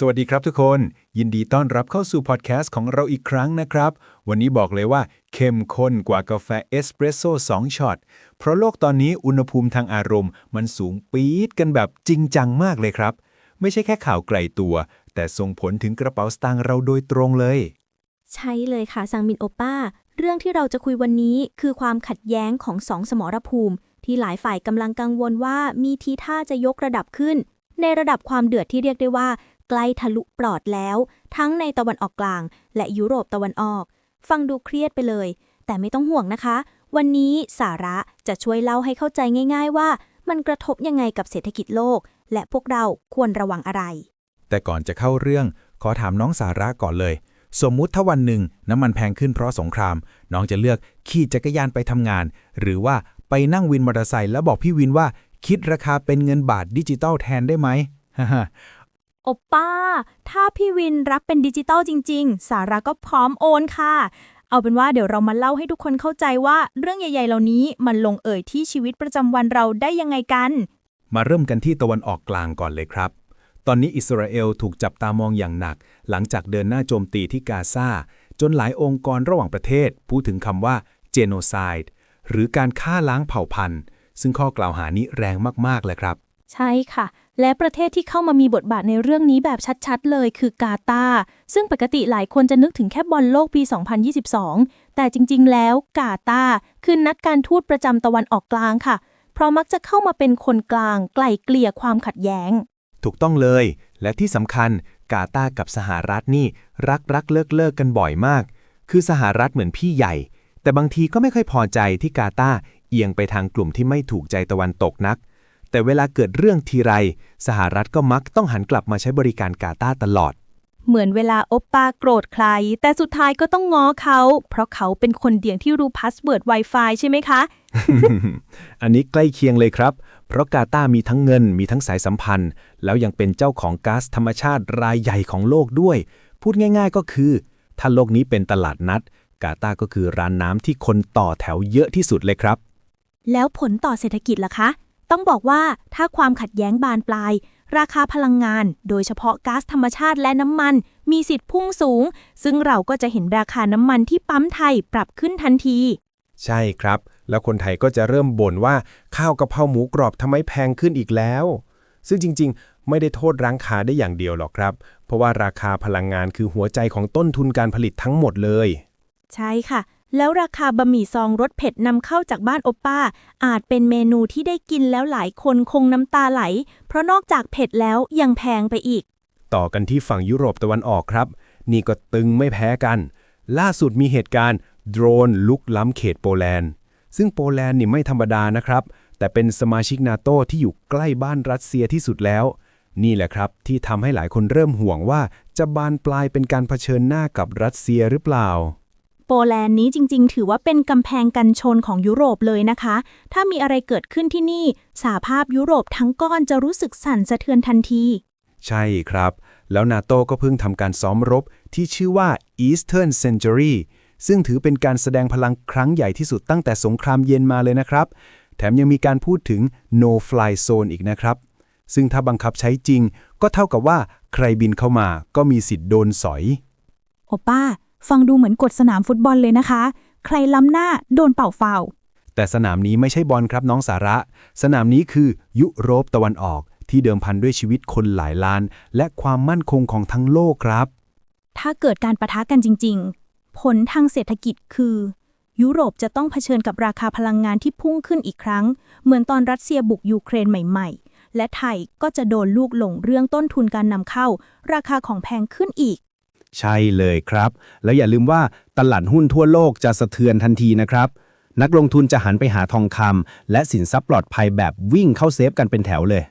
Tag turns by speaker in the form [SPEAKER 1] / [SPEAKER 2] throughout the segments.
[SPEAKER 1] สวัสดีครับทุกคน ยินดีต้อนรับเข้าสู่พอดแคสต์ของเราอีกครั้งนะครับ วันนี้บอกเลยว่าเข้มข้นกว่ากาแฟเอสเปรสโซ่2ช็อต เพราะโลกตอนนี้อุณหภูมิทางอารมณ์ มันสูงปี๊ดกันแบบจริงจังมากเลยครับ ไม่ใช่แค่ข่าวไกลตัว แต่ส่งผลถึงกระเป๋าสตางค์เราโดยตรงเลย
[SPEAKER 2] ใช่เลยค่ะซังมินโอป้า เรื่องที่เราจะคุยวันนี้คือความขัดแย้งของสองสมรภูมิ ที่หลายฝ่ายกำลังกังวลว่ามีทีท่าจะยกระดับขึ้นในระดับความเดือดที่เรียกได้ว่า ใกล้ทะลุปลอดแล้ว ทั้งในตะวันออกกลาง และยุโรปตะวันออก ฟังดูเครียดไปเลย แต่ไม่ต้องห่วงนะคะ วันนี้สาระจะช่วยเล่าให้เข้าใจง่าย ๆ ว่า มันกระทบยังไงกับเศรษฐกิจโลก และพวกเราควรระวังอะไร
[SPEAKER 1] แต่ก่อนจะเข้าเรื่อง ขอถามน้องสาระก่อนเลย สมมุติถ้าวันหนึ่งน้ำมันแพงขึ้นเพราะสงคราม น้องจะเลือกขี่จักรยานไปทำงาน หรือว่าไปนั่งวินมอเตอร์ไซค์แล้วบอกพี่วินว่า คิดราคาเป็นเงินบาทดิจิตอลแทนได้ไหมฮ่า ฮ่า
[SPEAKER 2] โอป้า ถ้าพี่วินรับเป็นดิจิตอลจริง ๆ สาระก็พร้อมโอนค่ะ เอาเป็นว่าเดี๋ยวเรามาเล่าให้ทุกคนเข้าใจว่าเรื่องใหญ่ ๆ เหล่านี้มันลงเอ่ยที่ชีวิตประจำวันเราได้ยังไงกัน
[SPEAKER 1] มาเริ่มกันที่ตะวันออกกลางก่อนเลยครับ ตอนนี้อิสราเอลถูกจับตามองอย่างหนัก หลังจากเดินหน้าโจมตีที่กาซาจนหลายองค์กรระหว่างประเทศ พูดถึงคำว่า genocide หรือการฆ่าล้างเผ่าพันธุ์ ซึ่งข้อกล่าวหานี้แรงมากๆเลยครับ
[SPEAKER 3] ใช่ค่ะ และประเทศที่เข้ามามีบทบาทในเรื่องนี้แบบชัดๆ เลยคือกาตาร์ซึ่งปกติหลายคนจะนึกถึงแค่บอลโลกปี 2022 แต่จริงๆ แล้วกาตาร์คือนักการทูตประจำตะวันออกกลางค่ะ เพราะมักจะเข้ามาเป็นคนกลาง ไกล่เกลี่ยความขัดแย้ง
[SPEAKER 1] ถูกต้องเลย และที่สำคัญกาตาร์กับสหรัฐนี่รักรักเลิกเลิกกันบ่อยมาก คือสหรัฐเหมือนพี่ใหญ่ แต่บางทีก็ไม่ค่อยพอใจที่กาตาร์เอียงไปทางกลุ่มที่ไม่ถูกใจตะวันตกนัก แต่เวลาเกิดเรื่องทีไร สหรัฐก็มักต้องหันกลับมาใช้บริการกาตาร์ตลอด
[SPEAKER 3] เหมือนเวลาโอปป้าโกรธใคร แต่สุดท้ายก็ต้องง้อเขา เพราะเขาเป็นคนเดียวที่รู้พาสเวิร์ด Wi-Fi ใช่ไหมคะ
[SPEAKER 1] อันนี้ใกล้เคียงเลยครับ เพราะกาตาร์มีทั้งเงินมีทั้งสายสัมพันธ์ แล้วยังเป็นเจ้าของก๊าซธรรมชาติรายใหญ่ของโลกด้วย พูดง่ายๆก็คือ ถ้าโลกนี้เป็นตลาดนัด กาตาร์ก็คือร้านน้ำที่คนต่อแถวเยอะที่สุดเลยครับ
[SPEAKER 2] แล้วผลต่อเศรษฐกิจล่ะคะ ต้องบอกว่าถ้าความขัดแย้งบานปลาย ราคาพลังงาน โดยเฉพาะก๊าซธรรมชาติและน้ำมัน มีสิทธิ์พุ่งสูง ซึ่งเราก็จะเห็นราคาน้ำมันที่ปั๊มไทยปรับขึ้นทันที
[SPEAKER 1] ใช่ครับ แล้วคนไทยก็จะเริ่มบ่นว่าข้าวกะเพราหมูกรอบทำไมแพงขึ้นอีกแล้ว ซึ่งจริง ๆ ไม่ได้โทษร้านค้าได้อย่างเดียวหรอกครับ เพราะว่าราคาพลังงานคือหัวใจของต้นทุนการผลิตทั้งหมดเลย
[SPEAKER 2] ใช่ค่ะ แล้วราคาบะหมี่ซองรสเผ็ดนำเข้าจากบ้านโอป้า อาจเป็นเมนูที่ได้กินแล้วหลายคนคงน้ำตาไหล เพราะนอกจากเผ็ดแล้วยังแพงไปอีก
[SPEAKER 1] ต่อกันที่ฝั่งยุโรปตะวันออกครับ นี่ก็ตึงไม่แพ้กัน ล่าสุดมีเหตุการณ์ โดรนลุกล้ำเขตโปแลนด์ ซึ่งโปแลนด์นี่ไม่ธรรมดานะครับ แต่เป็นสมาชิกนาโตที่อยู่ใกล้บ้านรัสเซียที่สุดแล้ว นี่แหละครับที่ทำให้หลายคนเริ่มห่วงว่าจะบานปลายเป็นการเผชิญหน้ากับรัสเซียหรือเปล่า
[SPEAKER 3] โปแลนด์นี้จริง ๆ ถือว่าเป็นกำแพงกันชนของยุโรปเลยนะคะ ถ้ามีอะไรเกิดขึ้นที่นี่สหภาพยุโรปทั้งก้อนจะรู้สึกสั่นสะเทือนทันที
[SPEAKER 1] ใช่ครับ แล้วนาโตก็เพิ่งทำการซ้อมรบที่ชื่อว่า Eastern Century ซึ่งถือเป็นการแสดงพลังครั้งใหญ่ที่สุดตั้งแต่สงครามเย็นมาเลยนะครับ แถมยังมีการพูดถึง no fly zone อีกนะครับ ซึ่งถ้าบังคับใช้จริง ก็เท่ากับว่าใครบินเข้ามาก็มีสิทธิ์โดนสอย
[SPEAKER 3] โอป้า ฟังดูเหมือนกฎสนามฟุตบอลเลยนะคะ ใครล้ำหน้าโดนเป่าฟาวล์
[SPEAKER 1] แต่สนามนี้ไม่ใช่บอลครับน้องสาระ สนามนี้คือยุโรปตะวันออก ที่เดิมพันด้วยชีวิตคนหลายล้าน และความมั่นคงของทั้งโลกครับ
[SPEAKER 3] ถ้าเกิดการประทะกันจริง ๆ ผลทางเศรษฐกิจคือ ยุโรปจะต้องเผชิญกับราคาพลังงานที่พุ่งขึ้นอีกครั้ง เหมือนตอนรัสเซียบุกยูเครนใหม่ ๆ และไทยก็จะโดนลูกหลงเรื่องต้นทุนการนำเข้า ราคาของแพงขึ้นอีก
[SPEAKER 4] ใช่เลยครับ แล้วอย่าลืมว่าตลาดหุ้นทั่วโลกจะสะเทือนทันทีนะครับ นักลงทุนจะหันไปหาทองคำและสินทรัพย์ปลอดภัยแบบวิ่งเข้าเซฟกันเป็นแถวเลย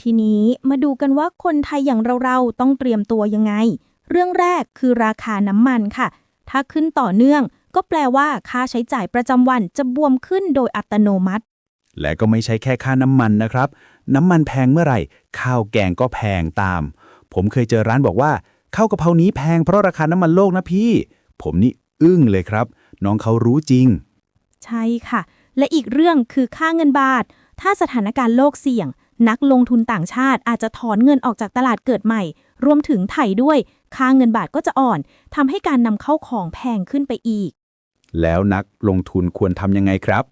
[SPEAKER 3] ทีนี้มาดูกันว่าคนไทยอย่างเราๆต้องเตรียมตัวยังไง เรื่องแรกคือราคาน้ำมันค่ะ ถ้าขึ้นต่อเนื่อง ก็แปลว่าค่าใช้จ่ายประจำวันจะบวมขึ้นโดยอัตโนมัติ
[SPEAKER 4] และก็ไม่ใช่แค่ค่าน้ำมันนะครับ น้ำมันแพงเมื่อไหร่ ข้าวแกงก็แพงตาม ผมเคยเจอร้านบอกว่า ข้าวกะเพรานี้แพงเพราะราคาน้ำมันโลกนะพี่ ผมนี่อึ้งเลยครับ น้องเขารู้จริง
[SPEAKER 3] ใช่ค่ะ และอีกเรื่องคือค่าเงินบาท ถ้าสถานการณ์โลกเสี่ยง นักลงทุนต่างชาติอาจจะถอนเงินออกจากตลาดเกิดใหม่ รวมถึงไถ่ด้วย ค่าเงินบาทก็จะอ่อนทำให้การนำเข้าของแพงขึ้นไปอีก
[SPEAKER 4] แล้วนักลงทุนควรทำยังไงครับ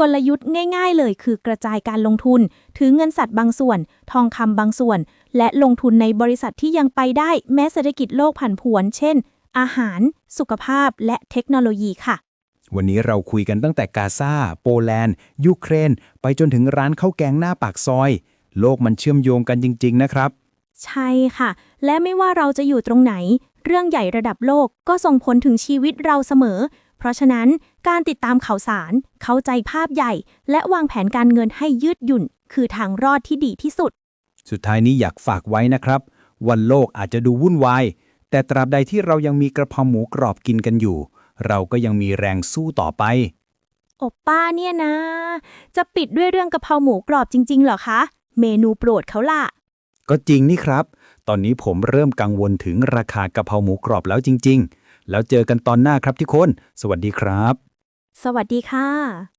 [SPEAKER 3] กลยุทธ์ง่าย ๆ เลยคือกระจายการลงทุน ถือเงินสัตว์บางส่วน ทองคำบางส่วน และลงทุนในบริษัทที่ยังไปได้แม้เศรษฐกิจโลกผันผวน เช่น อาหาร สุขภาพ และเทคโนโลยีค่ะ
[SPEAKER 1] วันนี้เราคุยกันตั้งแต่กาซาโปแลนด์ ยูเครน ไปจนถึงร้านข้าวแกงหน้าปากซอย โลกมันเชื่อมโยงกันจริง ๆ นะครับ
[SPEAKER 3] ใช่ค่ะ และไม่ว่าเราจะอยู่ตรงไหน เรื่องใหญ่ระดับโลกก็ส่งผลถึงชีวิตเราเสมอ เพราะฉะนั้นการติดตามข่าวสาร เข้าใจภาพใหญ่ และวางแผนการเงินให้ยืดหยุ่น คือทางรอดที่ดีที่สุด
[SPEAKER 1] สุดท้ายนี้อยากฝากไว้นะครับ วันโลกอาจจะดูวุ่นวาย แต่ตราบใดที่เรายังมีกระเพราหมูกรอบกินกันอยู่ เราก็ยังมีแรงสู้ต่อไป
[SPEAKER 3] โอป้าเนี่ยนะ จะปิดด้วยเรื่องกะเพราหมูกรอบจริง ๆ เหรอคะ เมนูโปรดเขาล่ะ
[SPEAKER 1] ก็จริงนี่ครับ ตอนนี้ผมเริ่มกังวลถึงราคากะเพราหมูกรอบแล้วจริง ๆ แล้วเจอกันตอนหน้าครับทุกคน สวัสดีครับ
[SPEAKER 3] สวัสดีค่ะ